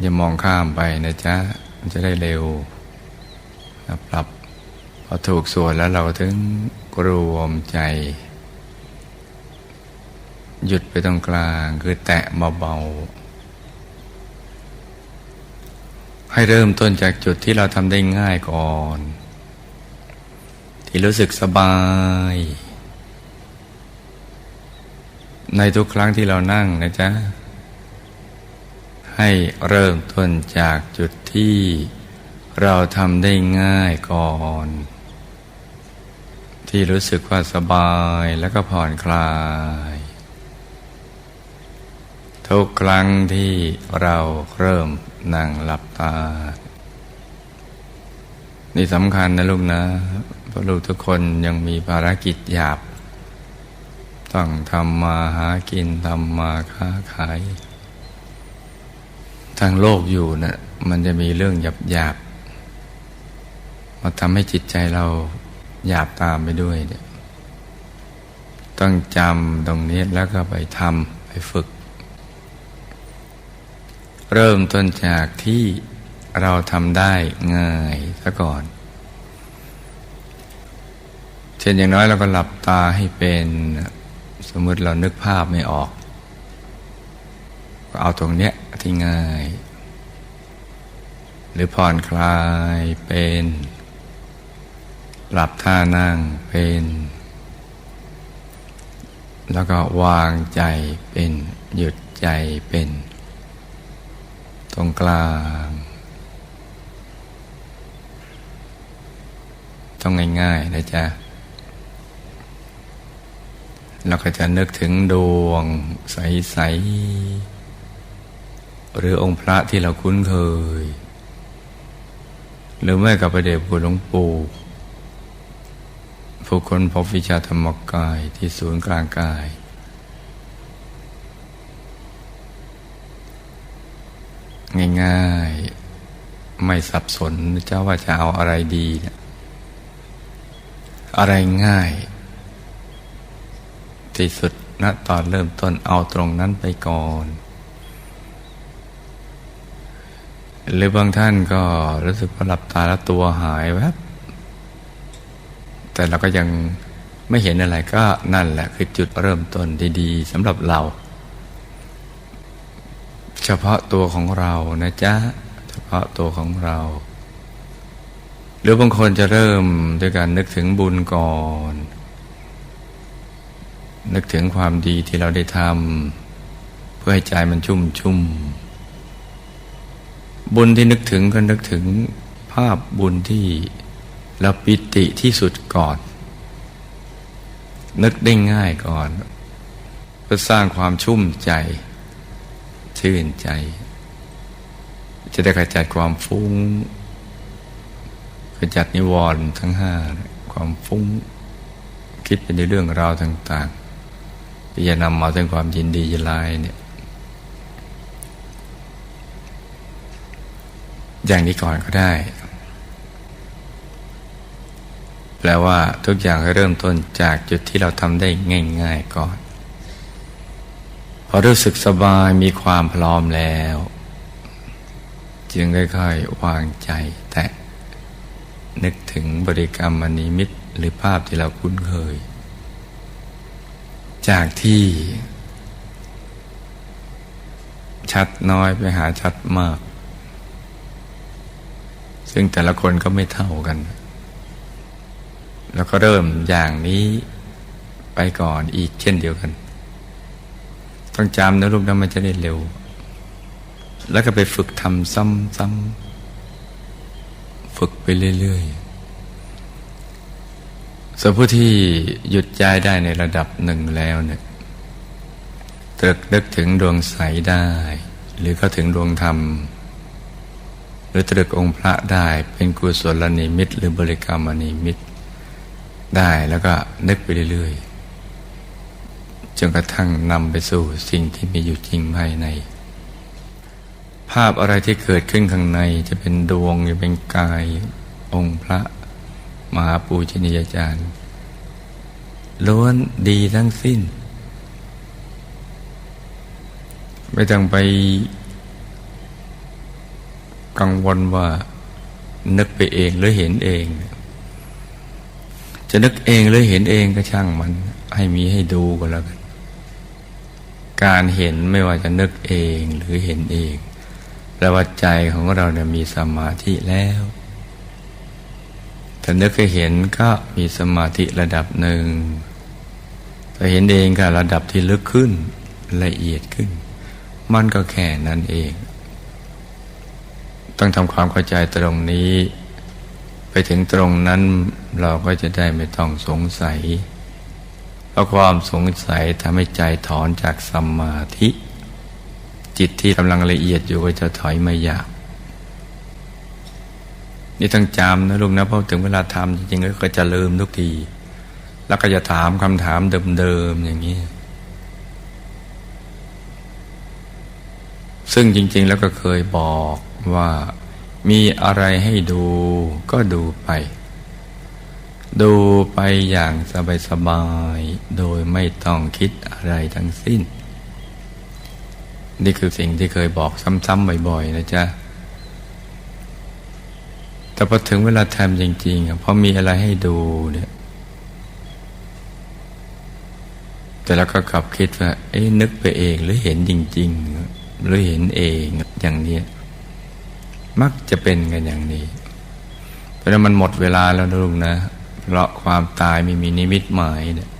อย่ามองข้ามไปนะจ๊ะ มันจะได้เร็วปรับพอถูกส่วนแล้วเราถึงรวมใจ หยุดไปตรงกลางคือแตะเบาๆ ให้เริ่มต้นจากจุดที่เราทำได้ง่ายก่อน ที่รู้สึกสบาย ในทุกครั้งที่เรานั่งนะจ๊ะ ให้เริ่มต้นจากจุดที่เราทำได้ง่ายก่อน ที่รู้สึกว่าสบายแล้วก็ผ่อนคลาย ทุกครั้งที่เราเริ่มนั่งหลับตา นี่สำคัญนะลูกนะเพราะลูกทุกคนยังมีภารกิจหยาบ ต้องทำมาหากินทำมาค้าขาย ทางโลกอยู่นะ่ะมันจะมีเรื่องหยาบหยาบมาทำให้จิตใจเราหยาบตามไปด้วยเนี่ยต้องจำตรงนี้แล้วก็ไปทำไปฝึก เริ่มต้นจากที่เราทำได้ง่ายซะก่อน เช่นอย่างน้อยเราก็หลับตาให้เป็นสมมติเรานึกภาพไม่ออก ก็เอาตรงเนี้ยที่ง่าย หรือผ่อนคลายเป็นหลับท่านั่งเป็น แล้วก็วางใจเป็น หยุดใจเป็น ตรงกลาง ต้องง่ายๆนะจ๊ะเราก็จะนึกถึงดวงใสๆ หรือองค์พระที่เราคุ้นเคย หรือไม่กับพระเดชคุณหลวงปู่ผู้คนพบวิชาธรรมกายที่ศูนย์กลางกาย ง่ายๆ ไม่สับสนเจ้าว่าจะเอาอะไรดีเนี่ยอะไรง่าย ที่สุดณตอนเริ่มต้นเอาตรงนั้นไปก่อน หรือบางท่านก็รู้สึกว่าหลับตาแล้วตัวหายแวบแต่เราก็ยังไม่เห็นอะไรก็นั่นแหละคือจุดเริ่มต้นดีๆสำหรับเรา เฉพาะตัวของเรานะจ๊ะ เฉพาะตัวของเรา หรือบางคนจะเริ่มด้วยการนึกถึงบุญก่อน นึกถึงความดีที่เราได้ทำเพื่อให้ใจมันชุ่มชุ่ม บุญที่นึกถึงก็นึกถึงภาพบุญที่เราปิติที่สุดก่อน นึกได้ง่ายก่อน เพื่อสร้างความชุ่มใจ ชื่นใจ จะได้ขจัดความฟุ้งขจัดนิวรณ์ทั้งห้าความฟุ้ง คิดไปในเรื่องราวต่าง ๆ ที่จะนำมาถึงความยินดียินไลเนี่ย อย่างนี้ก่อนก็ได้ แปลว่าทุกอย่างเริ่มต้นจากจุดที่เราทำได้ง่าย ๆก่อน พอรู้สึกสบายมีความพร้อมแล้ว จึงค่อยๆวางใจ แต่นึกถึงบริกรรมมณีมิตหรือภาพที่เราคุ้นเคย จากที่ชัดน้อยไปหาชัดมาก ซึ่งแต่ละคนก็ไม่เท่ากัน แล้วก็เริ่มอย่างนี้ไปก่อนอีกเช่นเดียวกัน ต้องจำนะลูกนะมันจะได้เร็ว แล้วก็ไปฝึกทำซ้ำๆฝึกไปเรื่อยๆส่วนผู้ที่หยุดใจได้ในระดับหนึ่งแล้วเนี่ยตรึกนึกถึงดวงใสได้ หรือก็ถึงดวงธรรม รือตรึกองค์พระได้เป็นกุศลนิมิต หรือบริกรรมนิมิต ได้แล้วก็นึกไปเรื่อยๆจนกระทั่งนำไปสู่สิ่งที่มีอยู่จริงภายใน ภาพอะไรที่เกิดขึ้นข้างในจะเป็นดวงจะเป็นกายองค์พระมหาปูชนียาจารย์ล้วนดีทั้งสิ้น ไม่ต้องไป กังวลว่านึกไปเองหรือเห็นเอง จะนึกเองหรือเห็นเองก็ช่างมัน ให้มีให้ดูก็แล้วกัน การเห็นไม่ว่าจะนึกเองหรือเห็นเองแปลว่าใจของเราเนี่ยมีสมาธิแล้วถ้านึกให้เห็นก็มีสมาธิระดับหนึ่งถ้าเห็นเองก็ระดับที่ลึกขึ้นละเอียดขึ้น มันก็แค่นั้นเอง ต้องทำความเข้าใจตรงนี้ ไปถึงตรงนั้นเราก็จะได้ไม่ต้องสงสัย เพราะความสงสัยทำให้ใจถอนจากสมาธิ จิตที่กำลังละเอียดอยู่ก็จะถอยมาอยากนี่ต้องจำนะลูกนะเพราะถึงเวลาทำจริงๆก็จะลืมทุกที แล้วก็จะถามคำถามเดิมๆอย่างนี้ ซึ่งจริง ๆ แล้วก็เคยบอกว่ามีอะไรให้ดูก็ดูไป ดูไปอย่างสบายๆ โดยไม่ต้องคิดอะไรทั้งสิ้น นี่คือสิ่งที่เคยบอกซ้ำๆบ่อยๆ นะจ๊ะ แต่พอถึงเวลาทำจริงๆพอมีอะไรให้ดูเนี่ย แต่แล้วก็กลับคิดว่า เอ๊ะนึกไปเองหรือเห็นจริง ๆ หรือเห็นเองอย่างนี้ มักจะเป็นกันอย่างนี้ เพราะนั้นมันหมดเวลาแล้วนะลุงนะ เพราะความตายไม่มีนิมิตหมายเนี่ย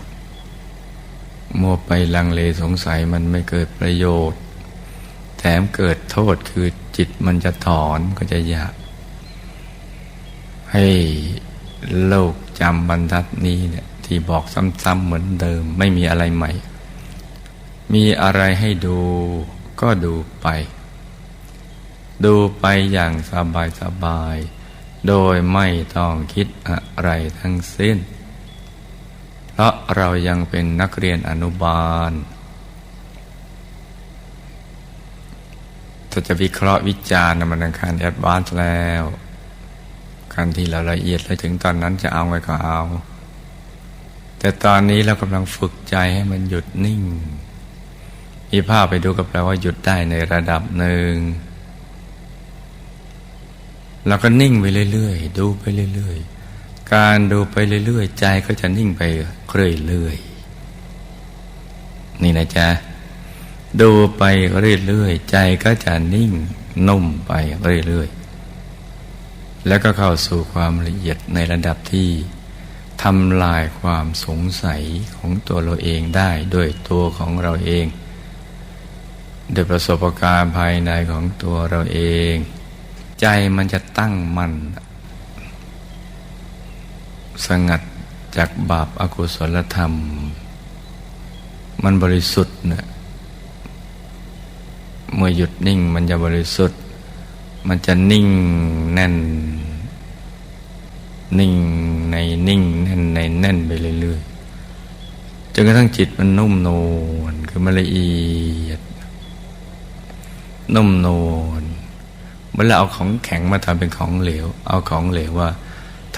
มัวไปลังเลสงสัยมันไม่เกิดประโยชน์ แถมเกิดโทษคือจิตมันจะถอนก็จะอยาก ให้โลกจำบรรทัดนี้เนี่ยที่บอกซ้ำๆเหมือนเดิม ไม่มีอะไรใหม่ มีอะไรให้ดู ก็ดูไป ดูไปอย่างสบายสบาย โดยไม่ต้องคิดอะไรทั้งสิ้น เพราะเรายังเป็นนักเรียนอนุบาลถ้าจะวิเคราะห์วิจารณ์มันอังคารแอดวานซ์แล้วการที่เราละเอียดแล้วถึงตอนนั้นจะเอาไงก็เอา แต่ตอนนี้เรากำลังฝึกใจให้มันหยุดนิ่ง มีภาพไปดูกับเราว่าหยุดได้ในระดับหนึ่งเราก็นิ่งไปเรื่อยๆ ดูไปเรื่อยๆ การดูไปเรื่อยๆ ใจก็จะนิ่งไปเรื่อยๆ นี่นะจ๊ะ ดูไปเรื่อยๆ ใจก็จะนิ่งนุ่มไปเรื่อยๆ แล้วก็เข้าสู่ความละเอียดในระดับที่ทำลายความสงสัยของตัวเราเองได้ด้วยตัวของเราเอง โดยประสบการณ์ภายในของตัวเราเอง ใจมันจะตั้งมั่นสงัดจากบาปอากุศลธรรม มันบริสุทธิ์เนี่ยเมื่อหยุดนิ่งมันจะบริสุทธิ์ มันจะนิ่งแน่น นิ่งในนิ่งแน่นในแน่นไปเรื่อยๆจนกระทั่งจิตมันนุ่มนวลคือมันละเอียด นุ่มนวลเมื่อเราเอาของแข็งมาทำเป็นของเหลว เอาของเหลวว่า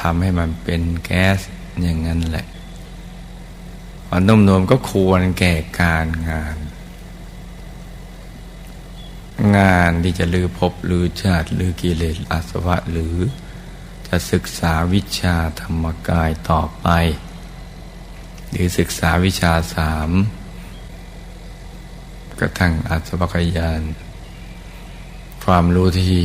ทำให้มันเป็นแก๊สอย่างนั้นแหละความนุ่มนวลก็ควรแก่การงาน งานที่จะลือพบลือชาติลือกิเลสอาสวะหรือจะศึกษาวิชาธรรมกายต่อไป หรือศึกษาวิชาสามกระทั่งอาสวะกยาน ความรู้ที่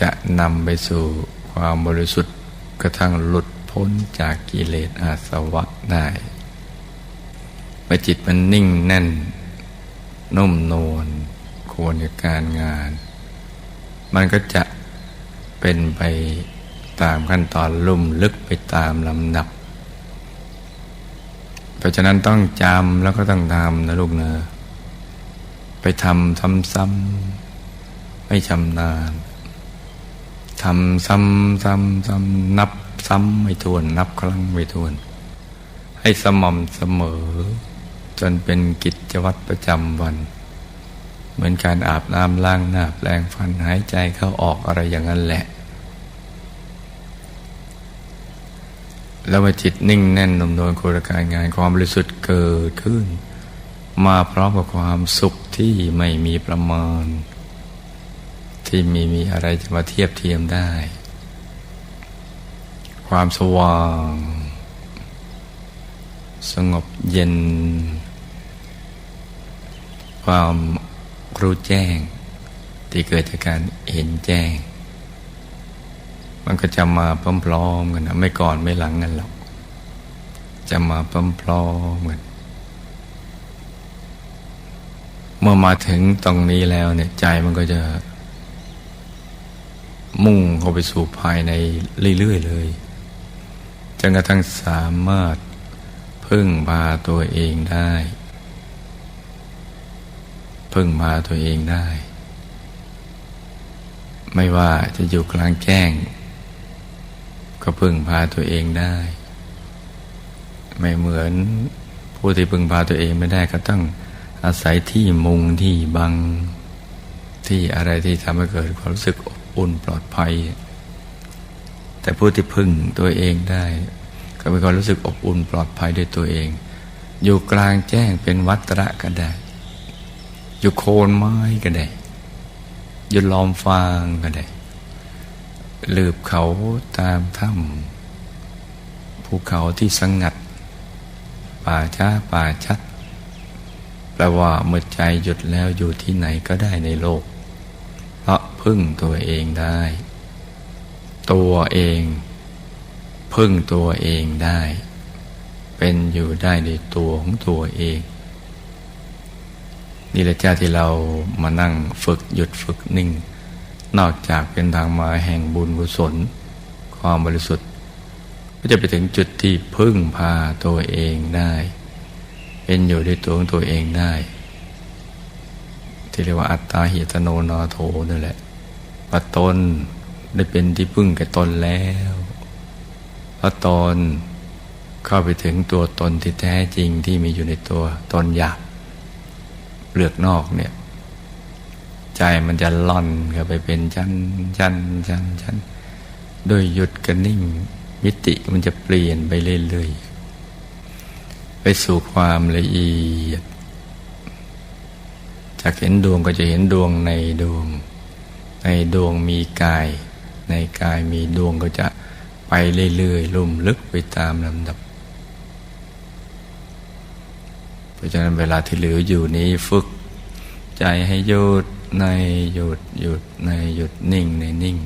จะนำไปสู่ความบริสุทธิ์กระทั่งหลุดพ้นจากกิเลสอาสวะได้เมื่อจิตมันนิ่งแน่น นุ่มนวลควรกับการงาน มันก็จะเป็นไปตามขั้นตอนลุ่มลึกไปตามลำดับ เพราะฉะนั้นต้องจำแล้วก็ต้องทำนะลูกเนอไปทำซ้ำๆ ไม่ชำนาญทำซ้ำซ้ำซ้ำนับซ้ำไม่ทวน นับครั้งไม่ทวน ให้สม่ำเสมอ จนเป็นกิจวัตรประจำวัน เหมือนการอาบน้ำล้างหน้าแปลงฟันหายใจเข้าออกอะไรอย่างนั้นแหละ แล้วมาจิตนิ่งแน่นนุ่มนวลโครการงานความบริสุทธิ์เกิดขึ้น มาพร้อมกับความสุขที่ไม่มีประมาณ ที่มีมีอะไรจะมาเทียบเทียมได้ ความสว่าง สงบเย็น ความรู้แจ้ง ที่เกิดจากการเห็นแจ้ง มันก็จะมาพร้อมๆกันนะไม่ก่อนไม่หลังกันหรอก จะมาพร้อมๆกันเมื่อมาถึงตรงนี้แล้วเนี่ยใจมันก็จะ มุ่งเข้าไปสู่ภายในเรื่อย ๆ เลยจนกระทั่งสามารถพึ่งพาตัวเองได้ พึ่งพาตัวเองได้ ไม่ว่าจะอยู่กลางแจ้ง ก็พึ่งพาตัวเองได้ ไม่เหมือนผู้ที่พึ่งพาตัวเองไม่ได้ก็ต้องอาศัยที่มุงที่บังที่อะไรที่ทำให้เกิดความรู้สึกอบ อุ่นปลอดภัย แต่ผู้ที่พึ่งตัวเองได้ ก็มีความรู้สึกอบอุ่นปลอดภัยด้วยตัวเอง อยู่กลางแจ้งเป็นวัตระก็ได้ อยู่โคนไม้ก็ได้ อยู่ล้อมฟางก็ได้ลืบเขาตามถ้ำภูเขาที่สงัด ป่าช้าป่าชัดแปลว่าเมื่อใจหยุดแล้วอยู่ที่ไหนก็ได้ในโลก พึ่งตัวเองได้ ตัวเอง พึ่งตัวเองได้ เป็นอยู่ได้ในตัวของตัวเอง นี่แหละจ้าที่เรามานั่งฝึกหยุดฝึกนิ่ง นอกจากเป็นทางมาแห่งบุญกุศล ความบริสุทธิ์ ก็จะไปถึงจุดที่พึ่งพาตัวเองได้ เป็นอยู่ด้วยตัวของตัวเองได้ที่เรียกว่าอัตตาหิตโนนาโถนั่นแหละ ว่าตนได้เป็นที่พึ่งแก่ตนแล้วเพราะตนเข้าไปถึงตัวตนที่แท้จริงที่มีอยู่ในตัวตนอยากเปลือกนอกเนี่ย ใจมันจะล่อนเข้าไปเป็นชั้นชั้นชั้นชั้นโดยหยุดกันนิ่งมิติมันจะเปลี่ยนไปเรื่อยๆไปสู่ความละเอียดจากเห็นดวงก็จะเห็นดวงในดวง ในดวงมีกาย ในกายมีดวงก็จะไปเรื่อยๆลุ่มลึกไปตามลำดับ เพราะฉะนั้นเวลาที่เหลืออยู่นี้ฝึก ใจให้หยุดในหยุดหยุดในหยุดนิ่งในนิ่ง